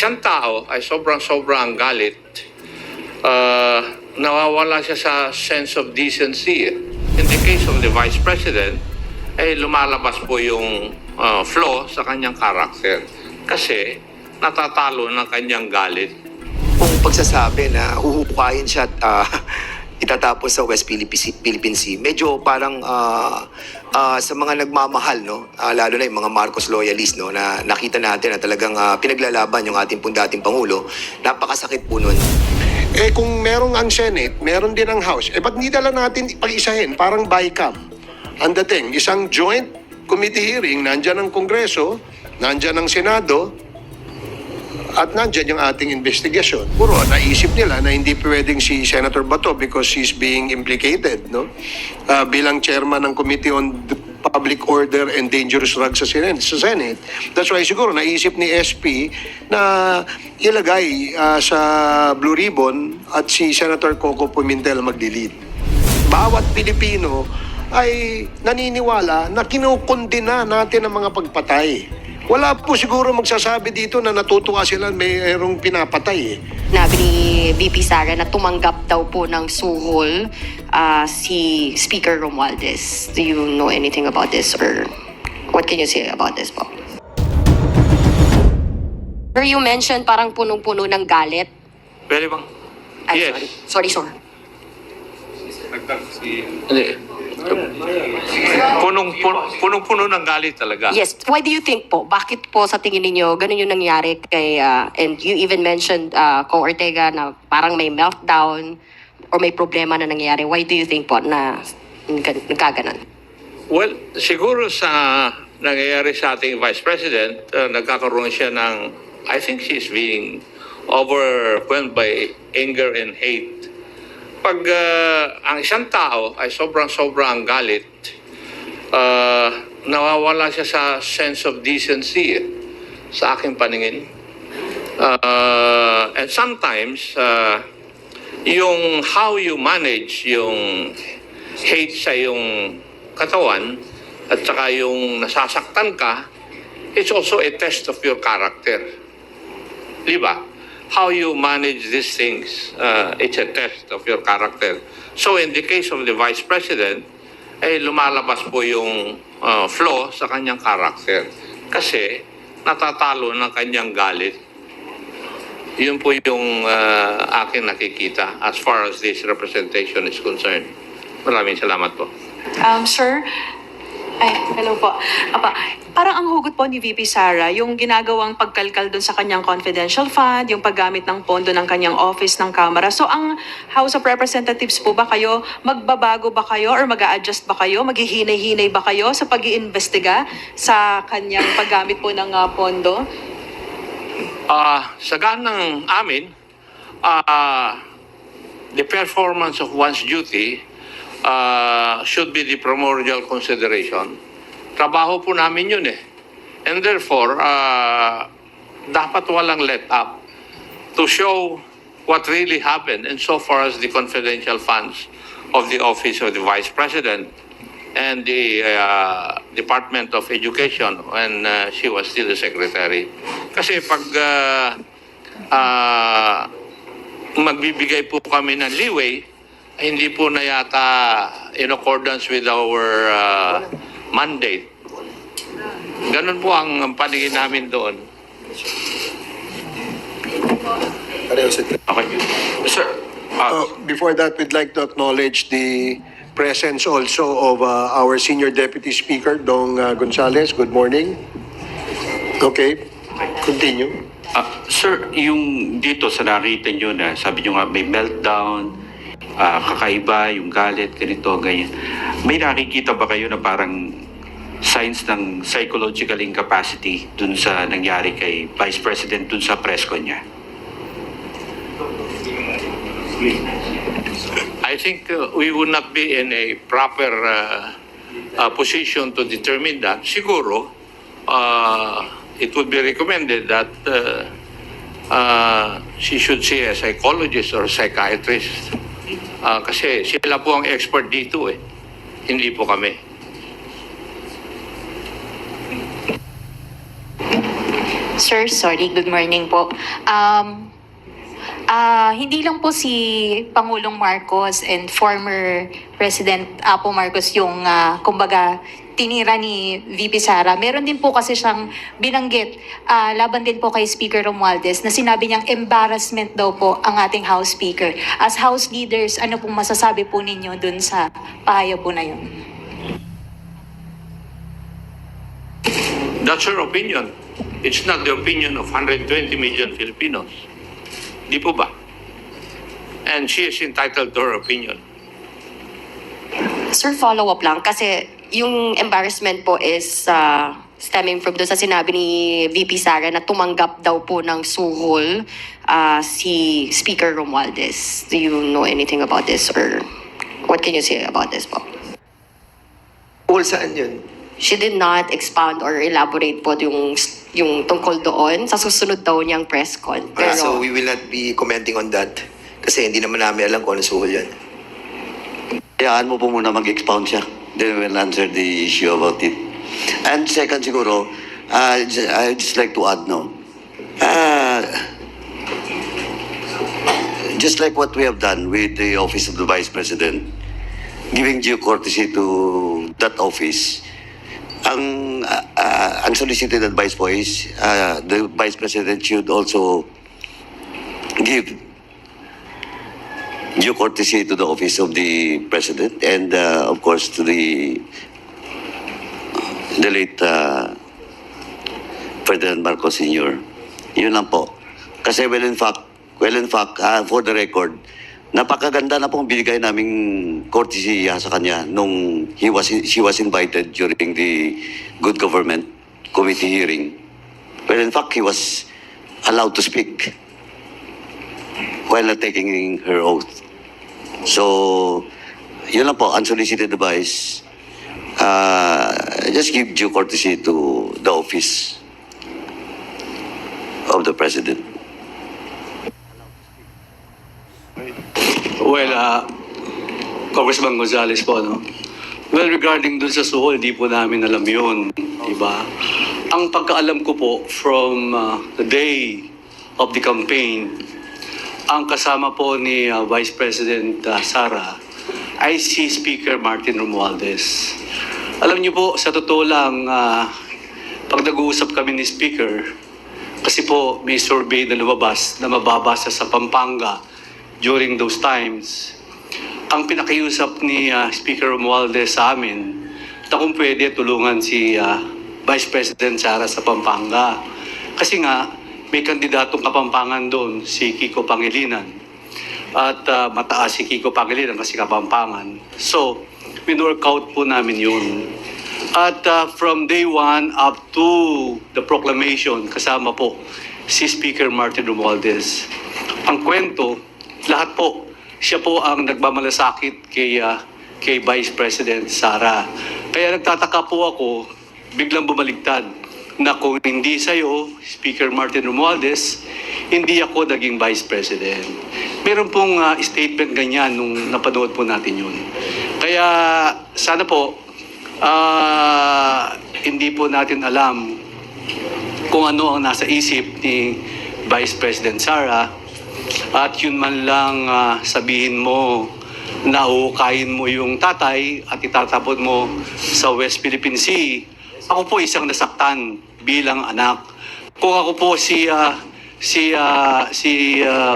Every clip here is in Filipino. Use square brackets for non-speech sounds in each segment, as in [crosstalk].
isang tao ay sobrang-sobrang galit, uh, nawawala siya sa sense of decency. In the case of the Vice President, ay lumalabas po yung uh, flaw sa kanyang karakter. Kasi natatalo ng kanyang galit. Kung pagsasabi na huhukayin siya at ah, [laughs] itatapos sa West Philippine Sea, medyo parang ah, ah, sa mga nagmamahal, no? Ah, lalo na yung mga Marcos loyalist, no? Na nakita natin na talagang ah, pinaglalaban yung ating pong dating Pangulo. Napakasakit po nun. Eh kung merong ang Senate, meron din ang House. Eh ba't hindi dala natin pag-isahin? Parang BICAM. Ang dating, isang joint committee hearing, nandyan ang Kongreso, nandyan ang Senado, at nandyan yung ating investigasyon. Puro naisip nila na hindi pwedeng si Senator Bato because she's being implicated, no? Ah, bilang chairman ng Committee on Public Order and Dangerous Drugs sa Senate. Sa Senate. That's why siguro naisip ni SP na ilagay ah, sa Blue Ribbon at si Senator Coco Pimentel magdi-lead. Bawat Pilipino ay naniniwala na kinukundina natin ang mga pagpatay. Wala po siguro magsasabi dito na natutuwa sila mayroong pinapatay eh. Nabi ni VP Sara na tumanggap daw po ng suhol ah, si Speaker Romualdez. Do you know anything about this or what can you say about this po? Sir, you mentioned parang punong-puno ng galit. Pwede bang? Ay, yes. sorry. Sorry, sir. Hindi. Punong, punong, punong-puno ng galit talaga. Yes. Why do you think po? Bakit po sa tingin ninyo ganun yung nangyari kay, ah, and you even mentioned uh, Kong Ortega na parang may meltdown or may problema na nangyari. Why do you think po na nag- nagkaganon? Well, siguro sa nangyayari sa ating Vice President, uh, nagkakaroon siya ng, I think she's being overwhelmed by anger and hate. Pag uh, ang isang tao ay sobrang-sobrang galit, uh, nawawala siya sa sense of decency eh, sa aking paningin. Uh, and sometimes, uh, yung how you manage yung hate sa yung katawan at saka yung nasasaktan ka, it's also a test of your character. Di ba? How you manage these things, uh, it's a test of your character. So in the case of the Vice President, ay lumalabas po yung uh, flaw sa kanyang character. Kasi natatalo ng kanyang galit. Yun po yung uh, aking nakikita as far as this representation is concerned. Maraming salamat po. Um, sir, ay, hello po. Apa, parang ang hugot po ni VP Sara, yung ginagawang pagkalkal dun sa kanyang confidential fund, yung paggamit ng pondo ng kanyang office ng Kamara. So, ang House of Representatives po ba kayo, magbabago ba kayo or mag adjust ba kayo, maghihinay-hinay ba kayo sa pag iimbestiga sa kanyang paggamit po ng ah, pondo? Ah, sa ganang amin, ah, the performance of one's duty ah, should be the primordial consideration. Trabaho po namin yun eh. And therefore, ah, dapat walang let up to show what really happened and so far as the confidential funds of the office of the Vice President and the uh, Department of Education when uh, she was still the secretary. Kasi pag uh, uh, magbibigay po kami ng leeway, ay hindi po na yata in accordance with our uh, mandate. Ganun po ang paningin namin doon. Okay. Sir, uh, Uh, before that, we'd like to acknowledge the presence also of uh, our Senior Deputy Speaker, Dong uh, Gonzales. Good morning. Okay, continue. uh, sir, yung dito sa nakita nyo na sabi nyo nga may meltdown, uh, kakaiba, yung galit, ganito, ganyan. May nakikita ba kayo na parang signs ng psychological incapacity dun sa nangyari kay Vice President dun sa press niya? I think uh, we would not be in a proper uh, uh, position to determine that. Siguro, uh, it would be recommended that uh, uh, she should see a psychologist or psychiatrist. Uh, kasi sila po ang expert dito eh. Hindi po kami. Sir, sorry, good morning po. Um, ah, hindi lang po si Pangulong Marcos and former President Apo Marcos yung, ah, kumbaga, tinira ni VP Sara. Meron din po kasi siyang binanggit ah, laban din po kay Speaker Romualdez na sinabi niyang embarrassment daw po ang ating House Speaker. As House leaders, ano pong masasabi po ninyo dun sa pahayo po na yun? That's her opinion. It's not the opinion of 120 million Filipinos. Di po ba? And she is entitled to her opinion. Sir, follow-up lang. Kasi yung embarrassment po is uh, stemming from doon sa sinabi ni VP Sara na tumanggap daw po ng suhol uh, si Speaker Romualdez. Do you know anything about this or what can you say about this po? Paul, saan yun? She did not expound or elaborate po yung yung tungkol doon sa susunod daw niyang press con. Ah, Pero, so we will not be commenting on that. Kasi hindi naman namin alam kung ano suhol yan. Hayaan mo po muna mag-expound siya. Then we'll answer the issue about it. And second siguro, uh, I'd just like to add no. Uh, just like what we have done with the Office of the Vice President, giving due courtesy to that office, ang uh, uh, ang solicited advice po is uh, the Vice President should also give due courtesy to the office of the president and uh, of course to the the late uh, Ferdinand Marcos Sr. Yun lang po. Kasi well in fact, well in fact, uh, for the record, napakaganda na pong binigay naming courtesy sa kanya nung he was she was invited during the good government committee hearing. Well in fact, he was allowed to speak while taking her oath. So, yun lang po, unsolicited advice. Uh, just give due courtesy to the office of the president. Well, uh, Congressman Gonzales po, no? Well, regarding dun sa suhol, di po namin alam yun, di ba? Ang pagkaalam ko po from uh, the day of the campaign, ang kasama po ni uh, Vice President uh, Sara ay si Speaker Martin Romualdez. Alam niyo po, sa totoo lang, uh, pag nag-uusap kami ni Speaker, kasi po may survey na lumabas na mababasa sa Pampanga during those times, ang pinakiusap ni ah, Speaker Romualdez sa amin na kung pwede tulungan si ah, Vice President Sara sa Pampanga. Kasi nga, may kandidatong kapampangan doon, si Kiko Pangilinan. At ah, mataas si Kiko Pangilinan kasi kapampangan. So, winworkout po namin yun. At uh, from day one up to the proclamation, kasama po si Speaker Martin Romualdez. Ang kwento, lahat po, siya po ang nagmamalasakit kay, uh, kay Vice President Sara. Kaya nagtataka po ako, biglang bumaligtad, na kung hindi sa'yo, Speaker Martin Romualdez, hindi ako naging Vice President. Meron pong uh, statement ganyan nung napanood po natin yun. Kaya sana po, ah, hindi po natin alam kung ano ang nasa isip ni Vice President Sara at yun man lang ah, sabihin mo na mo yung tatay at itatapon mo sa West Philippine Sea. Ako po isang nasaktan bilang anak. Kung ako po si ah, si ah, si ah,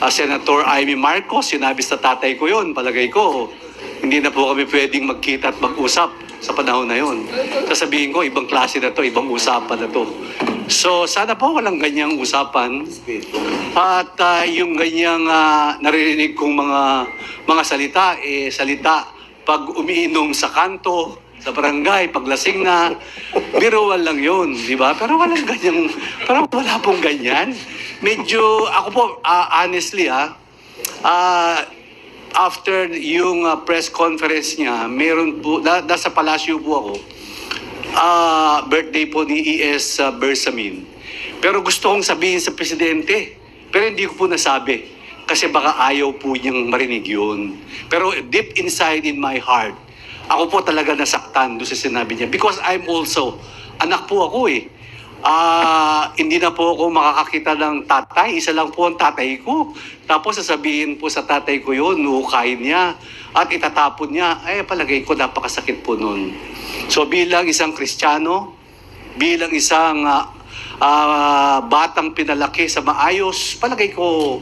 ah, Senator Amy Marcos, sinabi sa tatay ko yun, palagay ko, hindi na po kami pwedeng magkita at mag-usap sa panahon na yun. Sasabihin ko, ibang klase na to, ibang usapan na to. So, sana po walang ganyang usapan. At ah, yung ganyang ah, naririnig kong mga mga salita, eh, salita pag umiinom sa kanto, sa barangay, paglasing na, biruan lang yun, di ba? Pero walang ganyang, pero wala pong ganyan. Medyo, ako po, ah, honestly ah, ah, after yung ah, press conference niya, meron po, na, nasa palasyo po ako, ah birthday po ni E.S. uh, Bersamin. Pero gusto kong sabihin sa presidente, pero hindi ko po nasabi. Kasi baka ayaw po niyang marinig yun. Pero deep inside in my heart, ako po talaga nasaktan doon sa sinabi niya. Because I'm also, anak po ako eh. ah, hindi na po ako makakakita ng tatay. Isa lang po ang tatay ko. Tapos sasabihin po sa tatay ko yun, nuhukayin niya at itatapon niya. Ay, palagay ko napakasakit po nun. So bilang isang Kristiyano, bilang isang ah, ah, batang pinalaki sa maayos, palagay ko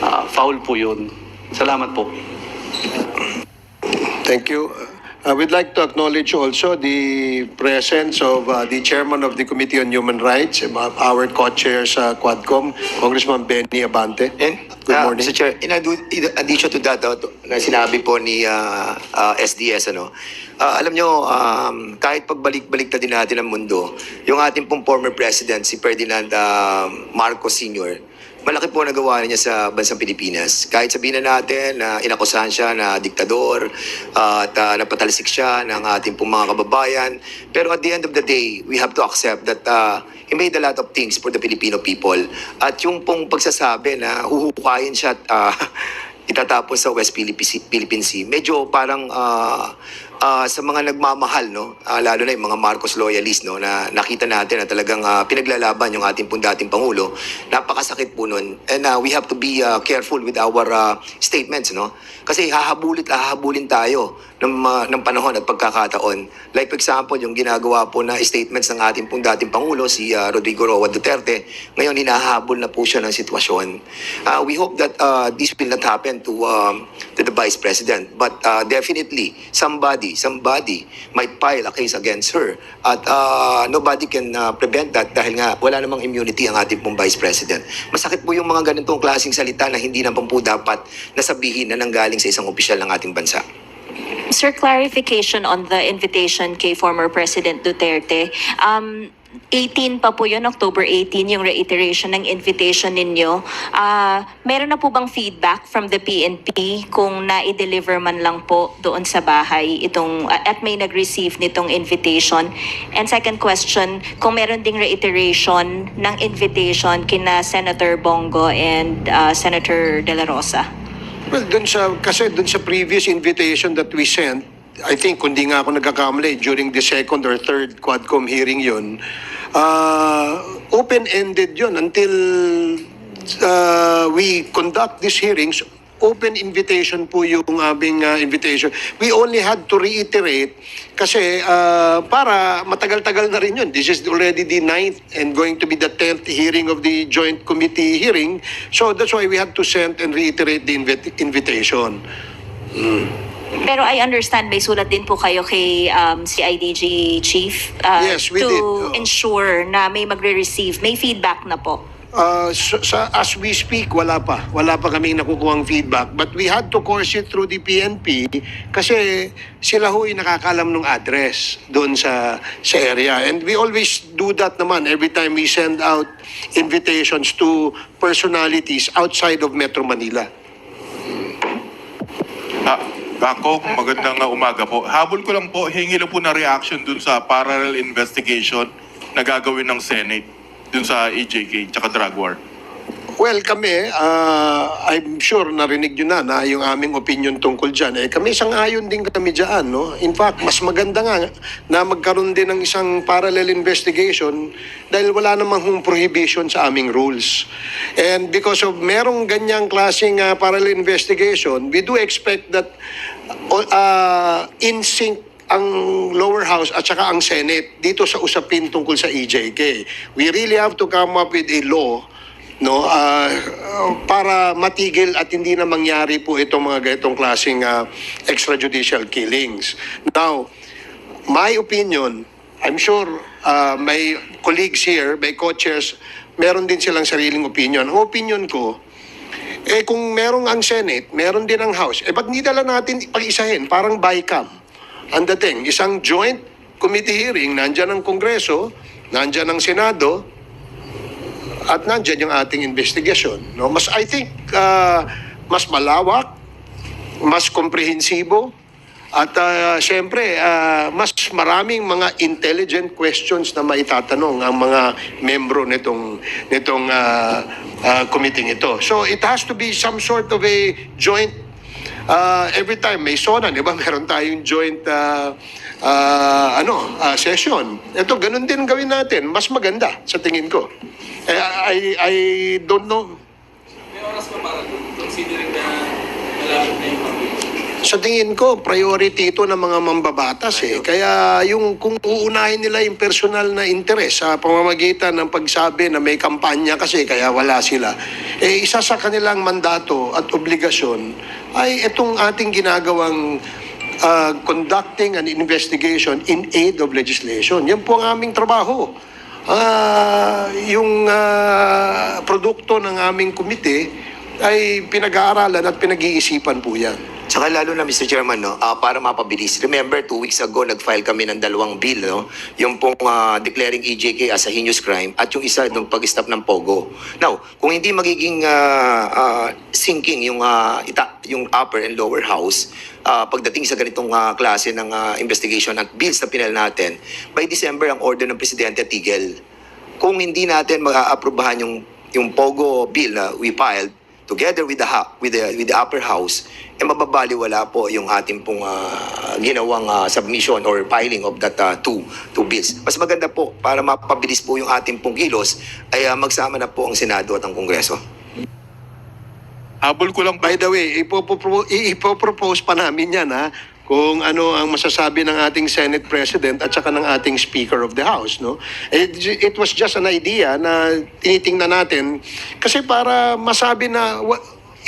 ah, foul po yun. Salamat po. Thank you. I would like to acknowledge also the presence of uh, the chairman of the Committee on Human Rights, um, our co-chair sa Quadcom, Congressman Benny Abante. And, Good uh, morning. Mr. Chair, in addition to that, uh, na sinabi po ni uh, uh, SDS, ano, uh, alam nyo, um, kahit pagbalik-balik na din natin ang mundo, yung ating pong former president, si Ferdinand uh, Marcos Sr., malaki po nagawa niya sa bansang Pilipinas. Kahit sabihin na natin na inakusahan siya na diktador uh, at uh, napatalsik siya ng ating pong mga kababayan. Pero at the end of the day, we have to accept that uh, he made a lot of things for the Filipino people. At yung pong pagsasabi na huhukayin siya at uh, [laughs] itatapos sa West Philippine Sea, medyo parang ah, ah, sa mga nagmamahal, no? Ah, lalo na yung mga Marcos loyalist, no? Na nakita natin na talagang ah, pinaglalaban yung ating pong dating Pangulo. Napakasakit po nun. And ah, we have to be ah, careful with our ah, statements, no? Kasi hahabulit, hahabulin tayo ng, ah, ng panahon at pagkakataon. Like for example, yung ginagawa po na statements ng ating pong dating Pangulo, si ah, Rodrigo Roa Duterte, ngayon hinahabol na po siya ng sitwasyon. Ah, we hope that ah, this will not happen to um, to the Vice President. But ah, definitely, somebody, somebody might file a case against her. At ah, nobody can ah, prevent that dahil nga wala namang immunity ang ating pong Vice President. Masakit po yung mga ganitong klaseng salita na hindi naman po dapat nasabihin na nanggaling sa isang opisyal ng ating bansa. Sir, clarification on the invitation kay former President Duterte. Um, 18 pa po yun, October 18, yung reiteration ng invitation ninyo. Ah, meron na po bang feedback from the PNP kung na-deliver man lang po doon sa bahay itong, at may nag-receive nitong invitation? And second question, kung meron ding reiteration ng invitation kina Senator Bongo and ah, Senator De La Rosa? Well, dun sa, kasi dun sa previous invitation that we sent, I think, kundi nga ako nagkakamali, during the second or third Quadcom hearing yun, uh, open-ended yun until uh, we conduct these hearings, open invitation po yung aming uh, invitation. We only had to reiterate kasi uh, para matagal-tagal na rin yun. This is already the ninth and going to be the tenth hearing of the joint committee hearing. So that's why we had to send and reiterate the invit- invitation. Pero I understand may sulat din po kayo kay um, CIDG chief uh, Yes, we to did. Oo. ensure na may magre-receive, may feedback na po. Uh, so- sa, as we speak, wala pa. Wala pa kaming nakukuhang feedback. But we had to course it through the PNP kasi sila ho'y nakakalam ng address doon sa, sa area. And we always do that naman every time we send out invitations to personalities outside of Metro Manila. Ah, ako, magandang umaga po. Habol ko lang po, hingi lang po na reaction dun sa parallel investigation na gagawin ng Senate dun sa EJK tsaka drug war. Well, kami, uh, I'm sure narinig nyo na na yung aming opinion tungkol dyan. Eh, kami isang ayon din kami dyan, no? In fact, mas maganda nga na magkaroon din ng isang parallel investigation dahil wala namang prohibition sa aming rules. And because of merong ganyang klaseng uh, parallel investigation, we do expect that uh, in sync ang lower house at saka ang Senate dito sa usapin tungkol sa EJK. We really have to come up with a law no ah, para matigil at hindi na mangyari po itong mga ganitong klaseng ah, extrajudicial killings. Now, my opinion, I'm sure ah, may colleagues here, may co-chairs, meron din silang sariling opinion. Ang opinion ko, eh kung merong ang Senate, meron din ang House, eh ba't hindi dala natin pag-isahin? Parang BICAM. Ang dating, isang joint committee hearing, nandyan ang Kongreso, nandyan ang Senado, at nandyan yung ating investigasyon. No? Mas, I think, uh, mas malawak, mas komprehensibo, at uh, siyempre, uh, mas maraming mga intelligent questions na maitatanong ang mga membro nitong, nitong uh, uh, committee ito. So it has to be some sort of a joint uh, every time may SONA, di ba? [laughs] Meron tayong joint uh, ah, ano, ah, session. Ito, ganun din gawin natin. Mas maganda sa tingin ko. Eh, I, I don't know. Sa tingin ko, priority ito ng mga mambabatas eh. Kaya yung kung uunahin nila yung personal na interes sa pamamagitan ng pagsabi na may kampanya kasi kaya wala sila, eh isa sa kanilang mandato at obligasyon ay itong ating ginagawang uh, conducting an investigation in aid of legislation. Yan po ang aming trabaho. Ah, yung ah, produkto ng aming komite ay pinag-aaralan at pinag-iisipan po yan. Saka lalo na Mr. Chairman, no, ah, para mapabilis. Remember, two weeks ago, nag-file kami ng dalawang bill, no? Yung pong ah, declaring EJK as a heinous crime at yung isa nung pag-stop ng POGO. Now, kung hindi magiging ah, ah, sinking yung, ah, ita, yung upper and lower house, ah, pagdating sa ganitong ah, klase ng ah, investigation at bills na pinal natin, by December ang order ng Presidente tigil. Kung hindi natin mag-aaprubahan yung, yung POGO bill na we filed, together with the ha- with the with the upper house eh mababaliwala po yung ating pong ah, ginawang ah, submission or filing of that ah, two two bills. Mas maganda po para mapabilis po yung ating pong kilos ay ah, magsama na po ang Senado at ang Kongreso. Habol ko lang. By the way, ipopropose, ipopropose pa namin yan ha, kung ano ang masasabi ng ating Senate President at saka ng ating Speaker of the House. No? It, it was just an idea na tinitingnan natin kasi para masabi na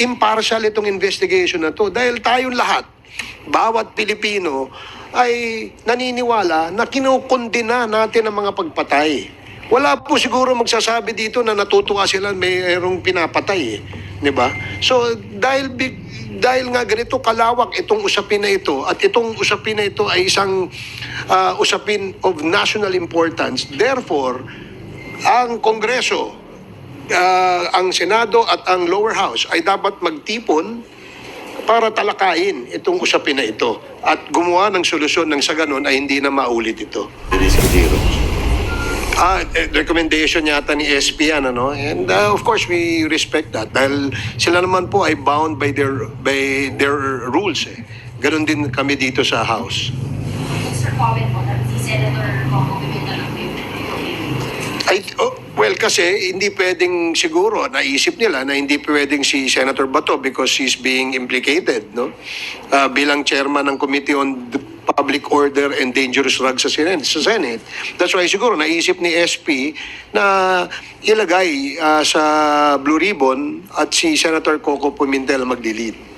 impartial itong investigation na to dahil tayong lahat, bawat Pilipino ay naniniwala na kinukundina natin ang mga pagpatay. Wala po siguro magsasabi dito na natutuwa sila mayroong pinapatay eh. 'Di ba? So dahil big, dahil nga ganito kalawak itong usapin na ito at itong usapin na ito ay isang ah, usapin of national importance. Therefore, ang Kongreso, ah, ang Senado at ang lower house ay dapat magtipon para talakayin itong usapin na ito at gumawa ng solusyon ng sa ganun ay hindi na maulit ito. Ah, eh, recommendation yata ni SP yan, ano? And uh, of course, we respect that dahil sila naman po ay bound by their by their rules eh. Ganon din kami dito sa House. Sir, comment po na si Senator Coco Ay, oh, well, kasi hindi pwedeng siguro, naisip nila na hindi pwedeng si Senator Bato because he's being implicated, no? Ah, bilang chairman ng Committee on Public Order and Dangerous Drugs sa Senate. Sa Senate. That's why siguro naisip ni SP na ilagay ah, sa Blue Ribbon at si Senator Coco Pimentel mag-delete.